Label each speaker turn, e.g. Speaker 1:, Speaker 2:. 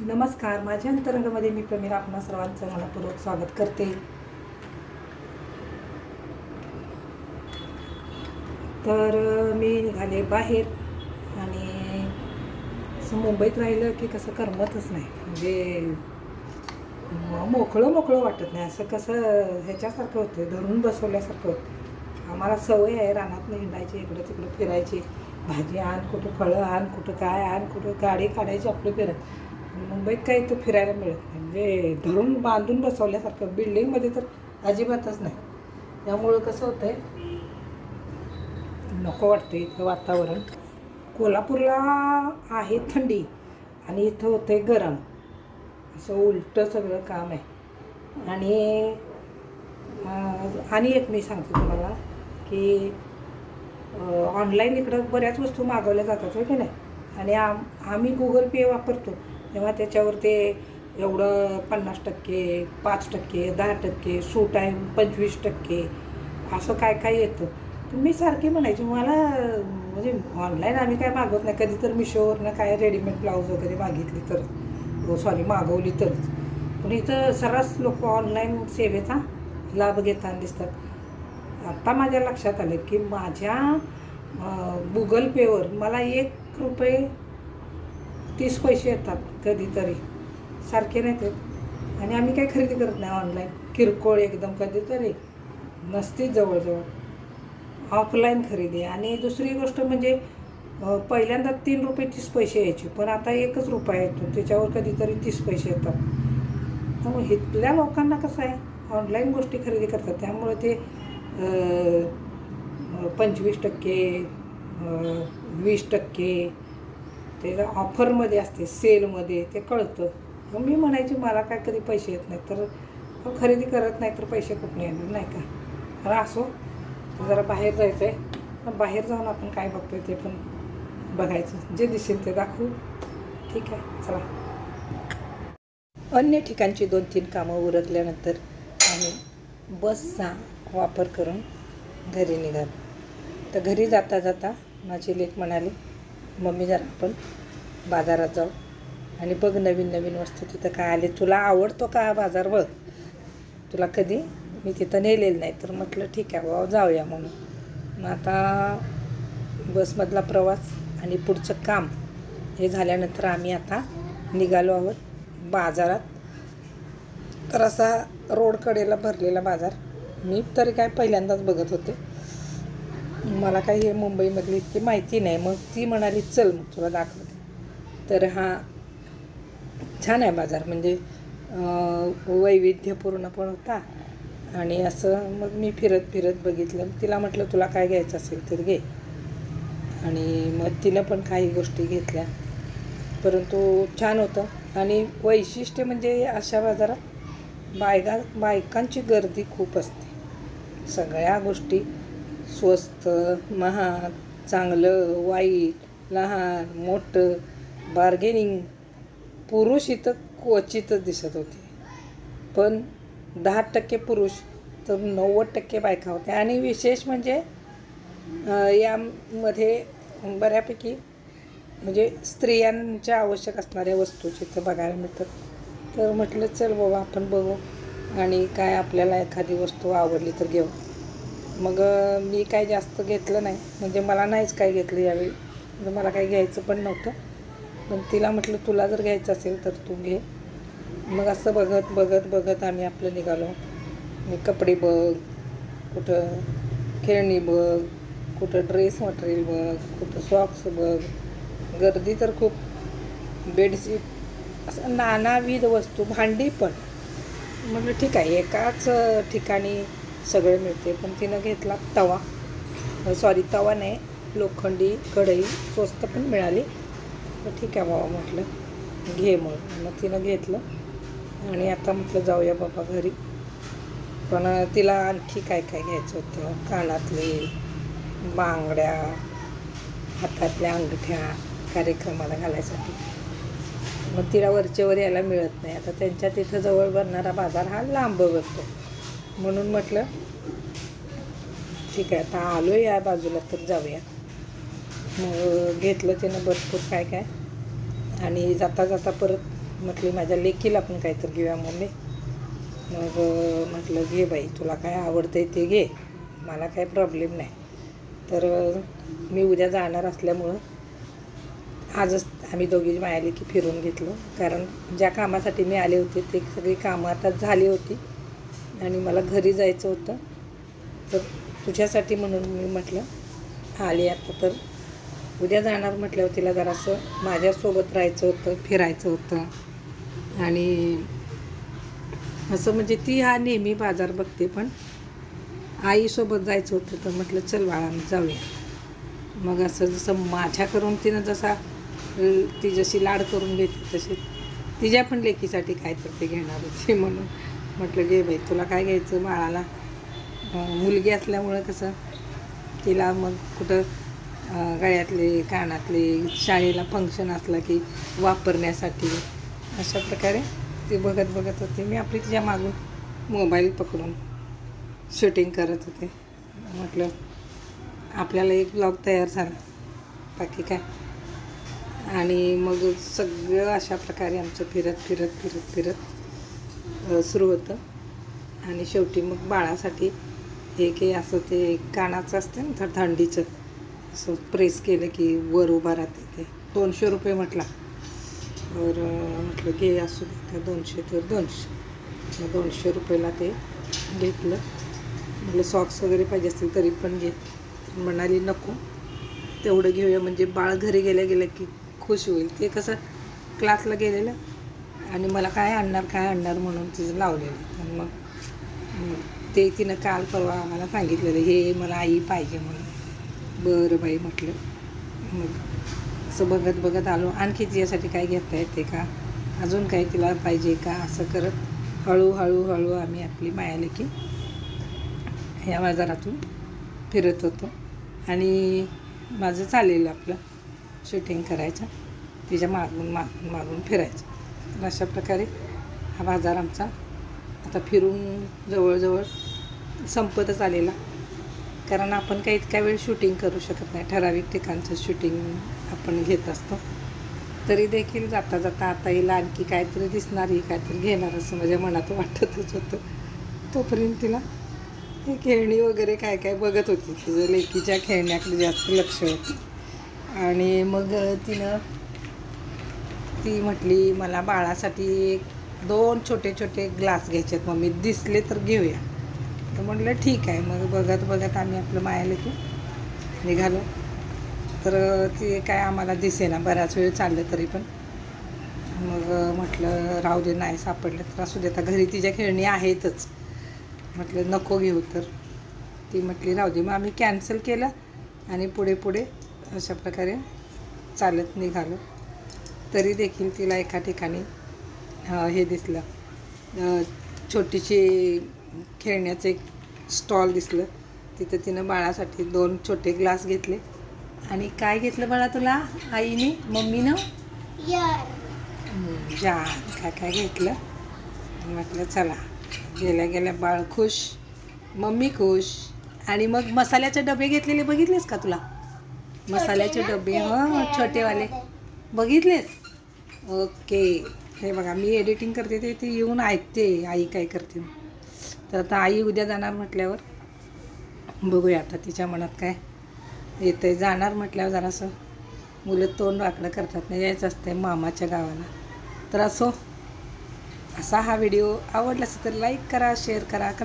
Speaker 1: नमस्कार. माझ्या अंतरंगामध्ये मी प्रमीला आपणा सर्वांचं मनपूर्वक स्वागत करते. तर मी निघाले बाहेर आणि असं मुंबईत राहिलं की कसं करमतच नाही. म्हणजे मोकळं मोकळं वाटत नाही. असं कसं ह्याच्यासारखं होतं धरून बसवल्यासारखं होतं. आम्हाला सवय आहे रानात हिंडायची इकडं तिकडं फिरायची. भाजी आण कुठं फळं आण कुठं काय आण कुठं गाडी काढायची आपलं फिरत. मुंबईत काही इथं फिरायला मिळत नाही. म्हणजे धरून बांधून बसवल्यासारखं बिल्डिंगमध्ये तर अजिबातच नाही. त्यामुळं कसं होतंय नको वाटतं इथं वातावरण. कोल्हापूरला आहे थंडी आणि इथं होतंय गरम. असं उलटं सगळं काम आहे. आणि आणि एक मी सांगते तुम्हाला की ऑनलाईन इकडं बऱ्याच वस्तू मागवल्या जातात हो की नाही? आणि आम आम्ही गुगल पे वापरतो. तेव्हा त्याच्यावर ते एवढं पन्नास टक्के पाच टक्के दहा टक्के सूट आहे पंचवीस टक्के असं काय काय येतं. तर मी सारखी म्हणायची मला म्हणजे ऑनलाईन आम्ही काय मागवत नाही. कधी तर मिशोवरनं काय रेडीमेड ब्लाऊज वगैरे मागितली तर सॉरी मागवली तरच. पण इथं सर्रास लोक ऑनलाईन सेवेचा लाभ घेताना दिसतात. आत्ता माझ्या लक्षात आलं की माझ्या गुगल पेवर मला एक रुपये तीस पैसे येतात कधीतरी. सारखे नाही ते आणि आम्ही काही खरेदी करत नाही ऑनलाईन किरकोळ एकदम कधीतरी. नसतीच जवळजवळ. ऑफलाईन खरेदी. आणि दुसरी गोष्ट म्हणजे पहिल्यांदा तीन रुपये तीस पैसे यायचे. पण आता एकच रुपया येतो. त्याच्यावर कधीतरी तीस पैसे येतात. त्यामुळे इथल्या लोकांना कसं आहे ऑनलाईन गोष्टी खरेदी करतात. त्यामुळे ते पंचवीस टक्के वीस टक्के ते ऑफरमध्ये असते सेलमध्ये ते कळतं. मग मी म्हणायची मला काय कधी पैसे येत नाहीत. तर खरेदी करत नाही तर पैसे कुठून येणार नाही का? तर असो. जरा बाहेर जायचं आहे पण बाहेर जाऊन आपण काय बघतोय ते पण बघायचं. जे दिसेल ते दाखवू. ठीक आहे चला. अन्य ठिकाणची दोन तीन कामं उरकल्यानंतर आम्ही बसचा वापर करून घरी निघालो. तर घरी जाता जाता माझी लेख म्हणाली मम्मी जरा आपण बाजारात जाऊ. आणि बघ नवीन नवीन वस्तू तिथं काय आले. तुला आवडतो का हा बाजार बघ. तुला कधी? मी तिथं नेलेलं नाही. तर म्हटलं ठीक आहे बाबा जाऊया म्हणून. मग आता बसमधला प्रवास आणि पुढचं काम हे झाल्यानंतर आम्ही आता निघालो आहोत बाजारात. तर असा रोडकडेला भरलेला बाजार. मी तरी काय पहिल्यांदाच बघत होते. मला काही हे मुंबईमधली इतकी माहिती नाही. मग ती म्हणाली चल मग तुला दाखवते. तर हा छान आहे बाजार. म्हणजे वैविध्यपूर्ण पण होता. आणि असं मग मी फिरत फिरत बघितलं. तिला म्हटलं तुला काय घ्यायचं असेल तर घे. आणि मग तिनं पण काही गोष्टी घेतल्या. परंतु छान होतं. आणि वैशिष्ट्य म्हणजे अशा बाजारात बायका बायकांची गर्दी खूप असते. सगळ्या गोष्टी स्वस्त महाग चांगलं वाईट लहान मोठं बार्गेनिंग पुरुष इथं क्वचितच दिसत होते. पण दहा टक्के पुरुष तर नव्वद टक्के बायका होत्या. आणि विशेष म्हणजे यामध्ये बऱ्यापैकी म्हणजे स्त्रियांच्या आवश्यक असणाऱ्या वस्तू तिथं बघायला मिळतात. तर म्हटलं चल बाबा आपण बघू आणि काय आपल्याला एखादी वस्तू आवडली तर घेऊ. मग मी काय जास्त घेतलं नाही. म्हणजे मला नाहीच काय घेतलं यावेळी. म्हणजे मला काही घ्यायचं पण नव्हतं. पण तिला म्हटलं तुला जर घ्यायचं असेल तर तू घे. मग असं बघत बघत बघत आम्ही आपलं निघालो. मी कपडे बघ कुठं खेळणी बघ कुठं ड्रेस मटेरियल बघ कुठं सॉक्स बघ. गर्दी तर खूप. बेडशीट असं नानाविध वस्तू भांडी पण. म्हटलं ठीक आहे एकाच ठिकाणी सगळं मिळते. पण तिनं घेतला तवा. सॉरी तवा नाही लोखंडी कढई स्वस्त पण मिळाली. तर ठीक आहे बाबा म्हटलं घे मग. मग तिनं घेतलं. आणि आता म्हटलं जाऊया बाबा घरी. पण तिला आणखी काय काय घ्यायचं होतं? कानातले बांगड्या हातातल्या अंगठ्या कार्यक्रमाला घालायसाठी. मग तिला वरचेवर यायला मिळत नाही. आता त्यांच्या तिथं जवळ भरणारा बाजार हा लांब भरतो म्हणून म्हटलं ठीक आहे आता आलो या बाजूला तर जाऊया. मग घेतलं त्यानं भरपूर काय काय. आणि जाता जाता परत म्हटली माझ्या लेकीला पण काहीतरी घेऊया मम्मी. मग म्हटलं घे बाई तुला काय आवडतंय ते घे. मला काय प्रॉब्लेम नाही. तर मी उद्या जाणार असल्यामुळं आजच आम्ही दोघी मायाले की फिरून घेतलं. कारण ज्या कामासाठी मी आले होते ते सगळी कामं आता झाली होती. आणि मला घरी जायचं होतं. तर तुझ्यासाठी म्हणून मी म्हटलं आली आता तर. उद्या जाणार म्हटल्यावर तिला जरासं माझ्यासोबत राहायचं होतं फिरायचं होतं. आणि असं म्हणजे ती हा नेहमी बाजार बघते पण आईसोबत जायचं होतं तर म्हटलं चल बाळानं जाऊया. मग असं जसं माझ्या करून तिनं जसा ती जशी लाड करून घेते तशी तिच्या पण लेकीसाठी काय तर ते घेणार होते म्हणून. म्हटलं जे बाई तुला काय घ्यायचं बाळाला? मुलगी असल्यामुळं कसं तिला मग कुठं गळ्यातले कानातले शाळेला फंक्शन असला की वापरण्यासाठी अशा प्रकारे ती बघत बघत होती. मी आपली तिच्या मागून मोबाईल पकडून शूटिंग करत होते. म्हटलं आपल्याला एक ब्लॉग तयार झाला. बाकी काय? आणि मग सगळं अशा प्रकारे आमचं फिरत फिरत फिरत फिरत सुरू होतं. आणि शेवटी मग बाळासाठी एक हे असं ते कानाचं असते ना तर थंडीचं असं प्रेस केलं की वर उभा राहते ते. दोनशे रुपये म्हटला. तर म्हटलं घे असू दे. का दोनशे तर दोनशे. मग दोनशे रुपयाला ते घेतलं. म्हटलं सॉक्स वगैरे पाहिजे असतील तरी पण घे. म्हणाली नको. तेवढं घेऊया. म्हणजे बाळ घरी गेल्या गेलं की खुश होईल. ते कसं क्लासला गेलेलं आणि मला काय आणणार काय आणणार म्हणून तिचं लावलेलं. आणि मग ते तिनं काल परवा आम्हाला सांगितलेलं हे मला आई पाहिजे म्हणून. बरं बाई म्हटलं. मग असं बघत बघत आलो. आणखी तिच्यासाठी काय घेता येते का? अजून काय तिला पाहिजे का? असं करत हळूहळू हळू आम्ही आपली मायाले की ह्या बाजारातून फिरत होतो. आणि माझं चालेल आपलं शूटिंग करायचं. तिच्या मागून मागून मागून फिरायचं. अशा प्रकारे हा बाजार आमचा आता फिरून जवळजवळ संपतच आलेला. कारण आपण काही इतका वेळ शूटिंग करू शकत नाही. ठराविक ठिकाणचं शूटिंग आपण घेत असतो. तरी देखील जाता जाता आता येईल आणखी काहीतरी दिसणार ही काहीतरी घेणार असं माझ्या मनात वाटतच होतं. तोपर्यंत तिला ती खेळणी वगैरे काय काय बघत होती. तिचं लेकीच्या खेळण्याकडे जास्त लक्ष होतं. आणि मग तिनं ती म्हटली मला बाळासाठी एक दोन छोटे छोटे ग्लास घ्यायचे आहेत मम्मी. दिसले तर घेऊया. तर म्हटलं ठीक आहे. मग बघत बघत आम्ही आपलं मायाला की निघालो. तर ते काय आम्हाला दिसेना. बराच वेळ चाललं तरी पण. मग म्हटलं राहू दे नाही सापडलं तर असू दे. आता घरी तिच्या खेळणी आहेतच. म्हटलं नको घेऊ तर. ती म्हटली राहू दे. मग आम्ही कॅन्सल केलं आणि पुढे पुढे अशा प्रकारे चालत निघालो. तरी देखील तिला एका ठिकाणी हे दिसलं. छोटीशी खेळण्याचं एक स्टॉल दिसलं. तिथं तिनं बाळासाठी दोन छोटे ग्लास घेतले. आणि काय घेतलं बाळा तुला? आईने? मम्मीनं? जाम काय काय घेतलं? म्हटलं चला गेल्या गेल्या बाळ खुश मम्मी खुश. आणि मग मसाल्याचे डबे घेतलेले बघितलेस का तुला? मसाल्याचे डबे हो छोटेवाले. बघितलेस? ओके. हे बघा मी एडिटिंग करते ते ते येऊन ऐकते आई काय करते. तर आता आई उद्या जाणार म्हटल्यावर बघूया आता तिच्या मनात काय येतं जाणार म्हटल्यावर जरासं मुलं तोंड वाकडं करतात नाही यायचं असते मामाच्या गावाला. तर असो असा हा व्हिडिओ आवडला असेल तर लाईक करा शेअर करा कमेंट